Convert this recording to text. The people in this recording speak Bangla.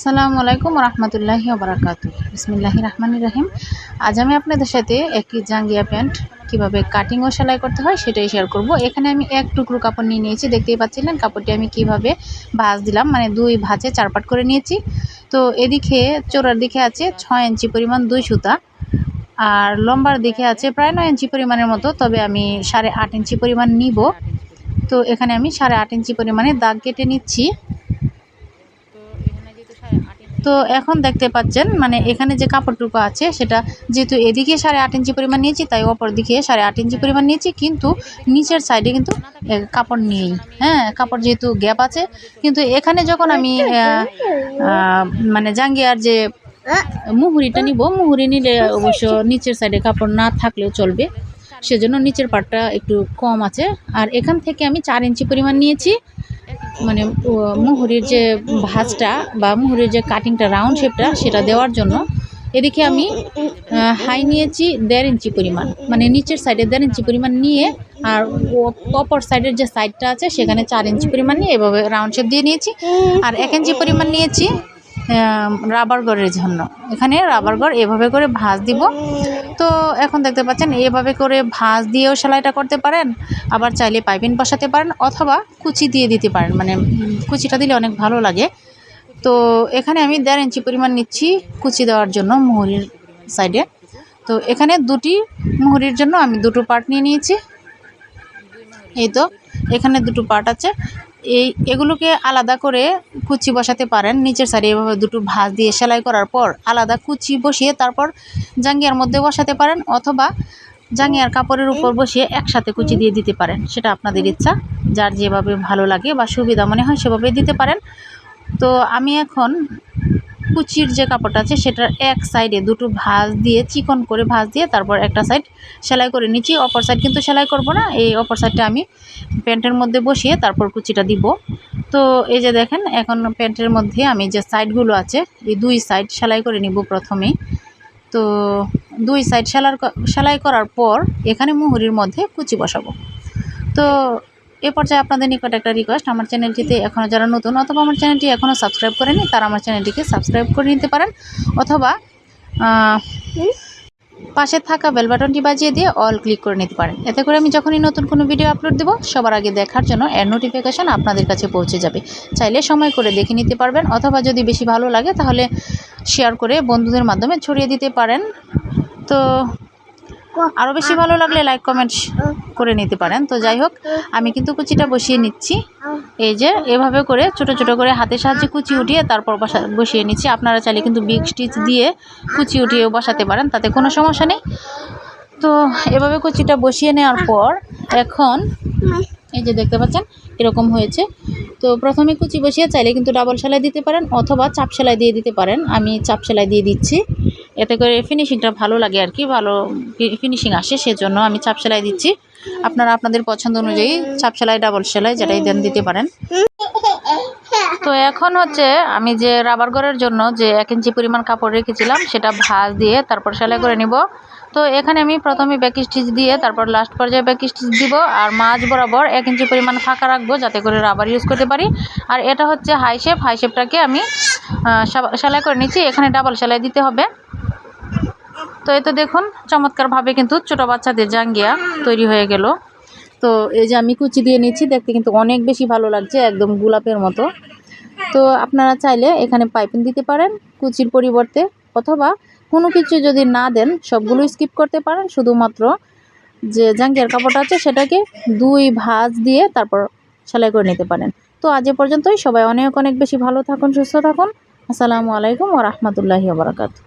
আসসালামু আলাইকুম রহমতুল্লাহি ওবরাকাতু বিসমিল্লাহি রহমান রহিম। আজ আমি আপনাদের সাথে একটি জাঙ্গিয়া প্যান্ট কীভাবে কাটিং ও সেলাই করতে হয় সেটাই শেয়ার করব। এখানে আমি এক টুকরো কাপড় নিয়ে নিয়েছি, দেখতেই পাচ্ছিলেন কাপড়টি আমি কীভাবে ভাঁজ দিলাম মানে দুই ভাঁজে চার পাট করে নিয়েছি। তো এদিকে চোরার দিকে আছে ছয় ইঞ্চি পরিমাণ দুই সুতা, আর লম্বার দিকে আছে প্রায় নয় ইঞ্চি পরিমাণের মতো, তবে আমি সাড়ে আট ইঞ্চি পরিমাণ নিব। তো এখানে আমি সাড়ে আট ইঞ্চি পরিমাণে দাগ কেটে নিচ্ছি। তো এখন দেখতে পাচ্ছেন মানে এখানে যে কাপড়টুকু আছে সেটা যেহেতু এদিকে সাড়ে আট ইঞ্চি পরিমাণ নিয়েছি, তাই অপর দিকে সাড়ে আট ইঞ্চি পরিমাণ নিয়েছি, কিন্তু নিচের সাইডে কিন্তু কাপড় নেই। হ্যাঁ কাপড় যেহেতু গ্যাপ আছে, কিন্তু এখানে যখন আমি মানে জাঙ্গিয়ার যে মুহুরিটা নিব, মুহুরি নিলে অবশ্য নিচের সাইডে কাপড় না থাকলেও চলবে, সেজন্য নিচের পাটটা একটু কম আছে। আর এখান থেকে আমি চার ইঞ্চি পরিমাণ নিয়েছি মানে মুহুরির যে ভাঁজটা বা মুহুরির যে কাটিংটা রাউন্ড শেপটা সেটা দেওয়ার জন্য এদিকে আমি হাই নিয়েছি দেড় ইঞ্চি পরিমাণ। মানে নিচের সাইডে দেড় ইঞ্চি পরিমাণ নিয়ে আর ও- অপর সাইডের যে সাইডটা আছে, সেখানে চার ইঞ্চি পরিমাণ নিয়ে এভাবে রাউন্ড শেপ দিয়ে নিয়েছি। আর এক ইঞ্চি পরিমাণ নিয়েছি রাবার গড়ের জন্য। এখানে রাবার গড় এভাবে করে ভাঁজ দিব। তো এখন দেখতে পাচ্ছেন, এভাবে করে ভাঁজ দিয়েও সেলাইটা করতে পারেন, আবার চাইলে পাইপিং বসাতে পারেন অথবা কুচি দিয়ে দিতে পারেন মানে কুচিটা দিলে অনেক ভালো লাগে। তো এখানে আমি দেড় ইঞ্চি পরিমাণ নিচ্ছি কুচি দেওয়ার জন্য মুহুরির সাইডে তো এখানে দুটি মুহুরির জন্য আমি দুটো পার্ট নিয়ে নিয়েছি। এই তো, এখানে দুটো পার্ট আছে। এই এগুলোকে আলাদা করে কুচি বসাতে পারেন। নিচের সারি এভাবে দুটো ভাঁজ দিয়ে সেলাই করার পর আলাদা কুচি বসিয়ে তারপর জাঙ্গিয়ার মধ্যে বসাতে পারেন অথবা জাঙ্গিয়ার কাপড়ের উপর বসিয়ে একসাথে কুচি দিয়ে দিতে পারেন। সেটা আপনাদের ইচ্ছা। যার যেভাবে ভালো লাগে বা সুবিধা মনে হয় সেভাবে দিতে পারেন। তো আমি এখন কুচির যে কাপড়টা আছে, সেটার এক সাইডে দুটো ভাঁজ দিয়ে, চিকন করে ভাঁজ দিয়ে তারপর একটা সাইড সেলাই করে নিচ্ছি। অপর সাইড কিন্তু সেলাই করব না, এই অপর সাইডটা আমি প্যান্টের মধ্যে বসিয়ে তারপর কুচিটা দিব। তো এই যে দেখেন, এখন প্যান্টের মধ্যে আমি যে সাইডগুলো আছে, এই দুই সাইড সেলাই করে নিব প্রথমেই। তো দুই সাইড সেলাই সেলাই করার পর এখানে মুহুরির মধ্যে কুচি বসাবো। তো এ পর্যায়ে আপনাদের নিকট একটা রিকোয়েস্ট আমার চ্যানেলটিতে এখনও যারা নতুন অথবা আমার চ্যানেলটি এখনও সাবস্ক্রাইব করেনি তারা আমার চ্যানেলটিকে সাবস্ক্রাইব করে নিতে পারেন। অথবা পাশে থাকা বেল বাটনটি বাজিয়ে দিয়ে অল ক্লিক করে নিতে পারেন। এতে করে আমি যখনই নতুন কোনো ভিডিও আপলোড দেবো, সবার আগে দেখার জন্য এর নোটিফিকেশান আপনাদের কাছে পৌঁছে যাবে। চাইলে সময় করে দেখে নিতে পারবেন, অথবা যদি বেশি ভালো লাগে তাহলে শেয়ার করে বন্ধুদের মাধ্যমে ছড়িয়ে দিতে পারেন। তো আরও বেশি ভালো লাগলে লাইক কমেন্ট করে নিতে পারেন। তো যাই হোক, আমি কিন্তু কুচিটা বসিয়ে নিচ্ছি। এই যে, এভাবে করে ছোট ছোট করে হাতের সাহায্যে কুচি উঠিয়ে তারপর বসা, বসিয়ে নিচ্ছি। আপনারা চাইলে কিন্তু বিগ স্টিচ দিয়ে কুচি উঠিয়েও বসাতে পারেন, তাতে কোনো সমস্যা নেই। তো এভাবে কুচিটা বসিয়ে নেওয়ার পর এখন, এই যে দেখতে পাচ্ছেন, এরকম হয়েছে। তো প্রথমে কুচি বসিয়ে চাইলে কিন্তু ডাবল সেলাই দিতে পারেন অথবা চাপ সেলাই দিয়ে দিতে পারেন। আমি চাপ সেলাই দিয়ে দিচ্ছি। এতে করে ফিনিশিংটা ভালো লাগে আর কি, ভালো ফিনিশিং আসে, সেজন্য আমি চাপ সেলাই দিচ্ছি। আপনারা আপনাদের পছন্দ অনুযায়ী চাপ সেলাই ডাবল সেলাই যেটাই দেন দিতে পারেন। তো এখন হচ্ছে আমি যে রাবার ঘরের জন্য যে এক ইঞ্চি পরিমাণ কাপড় রেখেছিলাম, সেটা ভাঁজ দিয়ে তারপর সেলাই করে নিব। তো এখানে আমি প্রথমে ব্যাক স্টিচ দিয়ে তারপর লাস্ট পর্যায়ে ব্যাক স্টিচ দিব আর মাঝ বরাবর এক ইঞ্চি পরিমাণ ফাঁকা রাখব যাতে করে রাবার ইউজ করতে পারি। আর এটা হচ্ছে হাই শেপ হাই শেপটাকে আমি সেলাই করে নিচ্ছি। এখানে ডাবল সেলাই দিতে হবে। তো এই তো দেখুন, চমৎকারভাবে কিন্তু ছোটো বাচ্চাদের জাঙ্গিয়া তৈরি হয়ে গেল। তো এই যে আমি কুচি দিয়ে নিচ্ছি, দেখতে কিন্তু অনেক বেশি ভালো লাগছে, একদম গোলাপের মতো। তো আপনারা চাইলে এখানে পাইপিং দিতে পারেন কুচির পরিবর্তে, অথবা কোনো কিছু যদি না দেন, সবগুলো স্কিপ করতে পারেন। শুধুমাত্র যে জাঙ্গিয়ার কাপড়টা আছে, সেটাকে দুই ভাঁজ দিয়ে তারপর সেলাই করে নিতে পারেন। তো আজ পর্যন্তই। সবাই অনেক অনেক বেশি ভালো থাকুন, সুস্থ থাকুন। আসসালামু আলাইকুম ও রহমতুল্লাহি বারাকাতু